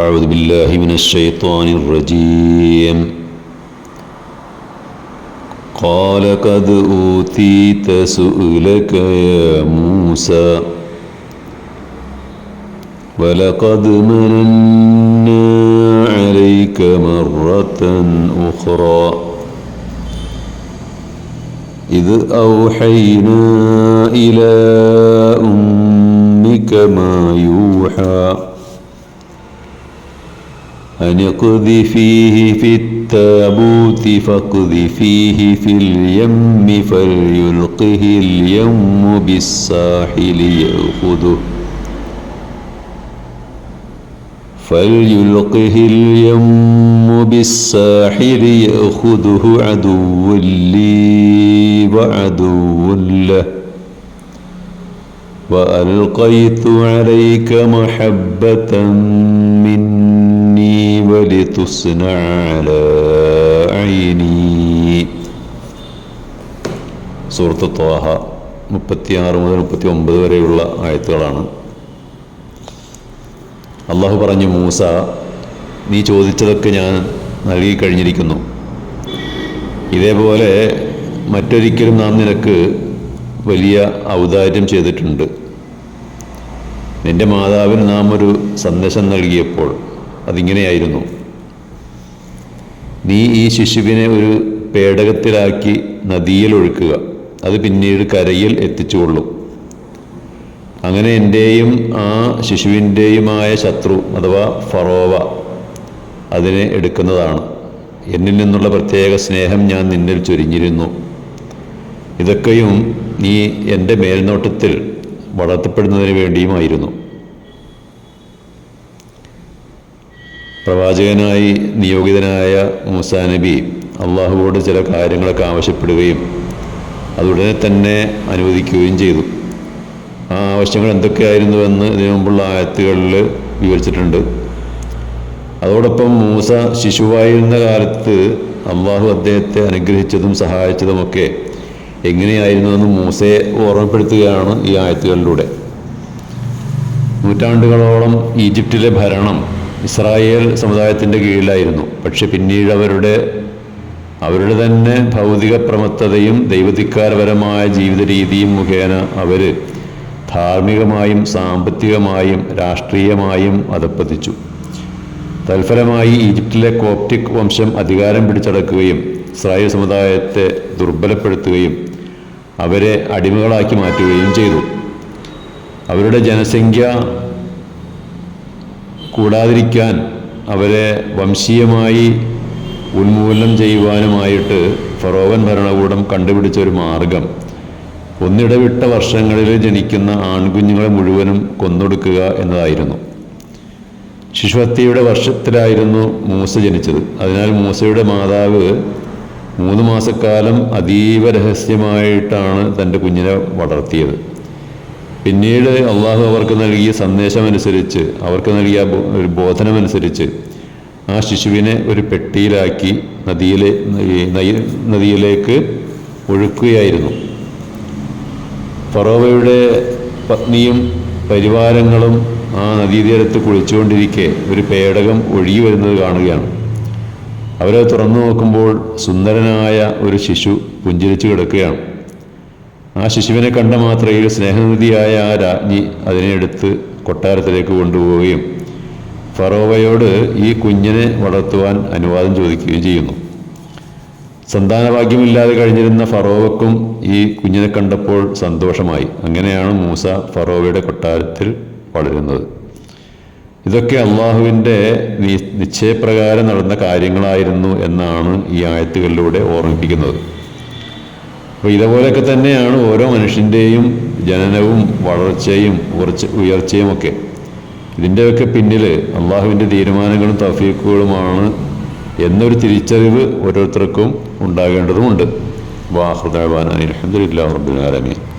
أعوذ بالله من الشيطان الرجيم. قال قد أوتيت سؤلك يا موسى ولقد مننا عليك مرة أخرى. إذ أوحينا إلى أمك ما يوحى أن اقذفيه في التابوت فاقذفيه في اليم فليلقه اليم بالساحل يأخذه. فليلقه اليم بالساحل يأخذه عدو لي وعدو له. وألقيت عليك محبة مني ولتصنع على عيني സൂറത്ത് ത്വാഹ മുപ്പത്തിയാറ് മുതൽ മുപ്പത്തി ഒമ്പത് വരെയുള്ള ആയത്തുകളാണ് അള്ളാഹു പറഞ്ഞു മൂസ നീ ചോദിച്ചതൊക്കെ ഞാൻ നൽകി കഴിഞ്ഞിരിക്കുന്നു ഇതേപോലെ മറ്റൊരിക്കലും നാം നിനക്ക് വലിയ ഔദാര്യം ചെയ്തിട്ടുണ്ട് നിന്റെ മാതാവിന് നാം ഒരു സന്ദേശം നൽകിയപ്പോൾ അതിങ്ങനെയായിരുന്നു നീ ഈ ശിശുവിനെ ഒരു പേടകത്തിലാക്കി നദിയിൽ ഒഴുക്കുക. അത് പിന്നീട് കരയിൽ എത്തിച്ചുകൊള്ളും. അങ്ങനെ എന്റെയും ആ ശിശുവിന്റെയുമായ ശത്രു അഥവാ ഫറോവ അതിനെ എടുക്കുന്നതാണ്. എന്നിൽ നിന്നുള്ള പ്രത്യേക സ്നേഹം ഞാൻ നിന്നിൽ ചൊരിഞ്ഞിരുന്നു. ഇതൊക്കെയും നീ എന്റെ മേൽനോട്ടത്തിൽ വളർത്തപ്പെടുന്നതിന് വേണ്ടിയുമായിരുന്നു. പ്രവാചകനായി നിയോഗിതനായ മൂസാ നബി അള്ളാഹുവോട് ചില കാര്യങ്ങളൊക്കെ ആവശ്യപ്പെടുകയും അതുടനെ തന്നെ അനുവദിക്കുകയും ചെയ്തു. ആ ആവശ്യങ്ങൾ എന്തൊക്കെയായിരുന്നുവെന്ന് ഇതിനു മുമ്പുള്ള ആയത്തുകളിൽ വിവരിച്ചിട്ടുണ്ട്. അതോടൊപ്പം മൂസ ശിശുവായിരുന്ന കാലത്ത് അള്ളാഹു അദ്ദേഹത്തെ അനുഗ്രഹിച്ചതും സഹായിച്ചതുമൊക്കെ എങ്ങനെയായിരുന്നുവെന്ന് മൂസയെ ഓർമ്മപ്പെടുത്തുകയാണ് ഈ ആയത്തുകളിലൂടെ. നൂറ്റാണ്ടുകളോളം ഈജിപ്തിലെ ഭരണം ഇസ്രായേൽ സമുദായത്തിന്റെ കീഴിലായിരുന്നു. പക്ഷെ പിന്നീട് അവരുടെ അവരുടെ തന്നെ ഭൗതിക പ്രമത്തതയും ദൈവധിക്കാരപരമായ ജീവിത രീതിയും മുഖേന അവർ ധാർമ്മികമായും സാമ്പത്തികമായും രാഷ്ട്രീയമായും അധപ്പതിച്ചു. തൽഫലമായി ഈജിപ്തിലെ കോപ്റ്റിക് വംശം അധികാരം പിടിച്ചടക്കുകയും ഇസ്രായേൽ സമുദായത്തെ ദുർബലപ്പെടുത്തുകയും അവരെ അടിമകളാക്കി മാറ്റുകയും ചെയ്തു. അവരുടെ ജനസംഖ്യ കൂടാതിരിക്കാൻ അവരെ വംശീയമായി ഉന്മൂലനം ചെയ്യുവാനുമായിട്ട് ഫറോവൻ ഭരണകൂടം കണ്ടുപിടിച്ച ഒരു മാർഗം. ഒന്നിടവിട്ട വർഷങ്ങളിൽ ജനിക്കുന്ന ആൺകുഞ്ഞുങ്ങളെ മുഴുവനും കൊന്നൊടുക്കുക എന്നതായിരുന്നു. ശിശുഹത്യയുടെ വർഷത്തിലായിരുന്നു മൂസ ജനിച്ചത്. അതിനാൽ മൂസയുടെ മാതാവ് മൂന്ന് മാസക്കാലം അതീവ രഹസ്യമായിട്ടാണ് തന്റെ കുഞ്ഞിനെ വളർത്തിയത്. പിന്നീട് അള്ളാഹു അവർക്ക് നൽകിയ സന്ദേശമനുസരിച്ച് അവർക്ക് നൽകിയ ഒരു ബോധനമനുസരിച്ച് ആ ശിശുവിനെ ഒരു പെട്ടിയിലാക്കി നദിയിലെ നദിയിലേക്ക് ഒഴുക്കുകയായിരുന്നു. ഫറോവയുടെ പത്നിയും പരിവാരങ്ങളും ആ നദീതീരത്ത് കുളിച്ചുകൊണ്ടിരിക്കെ ഒരു പേടകം ഒഴുകി വരുന്നത് കാണുകയാണ്. അവരെ തുറന്നു നോക്കുമ്പോൾ സുന്ദരനായ ഒരു ശിശു പുഞ്ചിരിച്ചു കിടക്കുകയാണ്. ആ ശിശുവിനെ കണ്ട മാത്രയിൽ സ്നേഹനിധിയായ ആ രാജ്ഞി അതിനെ എടുത്ത് കൊട്ടാരത്തിലേക്ക് കൊണ്ടുപോവുകയും ഫറോവയോട് ഈ കുഞ്ഞിനെ വളർത്തുവാൻ അനുവാദം ചോദിക്കുകയും ചെയ്യുന്നു. സന്താനഭാഗ്യമില്ലാതെ കഴിഞ്ഞിരുന്ന ഫറോവക്കും ഈ കുഞ്ഞിനെ കണ്ടപ്പോൾ സന്തോഷമായി. അങ്ങനെയാണ് മൂസ ഫറോവയുടെ കൊട്ടാരത്തിൽ വളരുന്നത്. ഇതൊക്കെ അള്ളാഹുവിന്റെ നിശ്ചയപ്രകാരം നടന്ന കാര്യങ്ങളായിരുന്നു എന്നാണ് ഈ ആയത്തുകളിലൂടെ ഓർമ്മിപ്പിക്കുന്നത്. അപ്പോൾ ഇതുപോലെയൊക്കെ തന്നെയാണ് ഓരോ മനുഷ്യന്റെയും ജനനവും വളർച്ചയും ഉറച്ച ഉയർച്ചയും ഒക്കെ. ഇതിന്റെയൊക്കെ പിന്നിൽ അള്ളാഹുവിന്റെ തീരുമാനങ്ങളും തഫീക്കുകളുമാണ് എന്നൊരു തിരിച്ചറിവ് ഓരോരുത്തർക്കും ഉണ്ടാകേണ്ടതുമുണ്ട്. വാഹൃദാൻ അലഹദില്ലാ ആലമീൻ.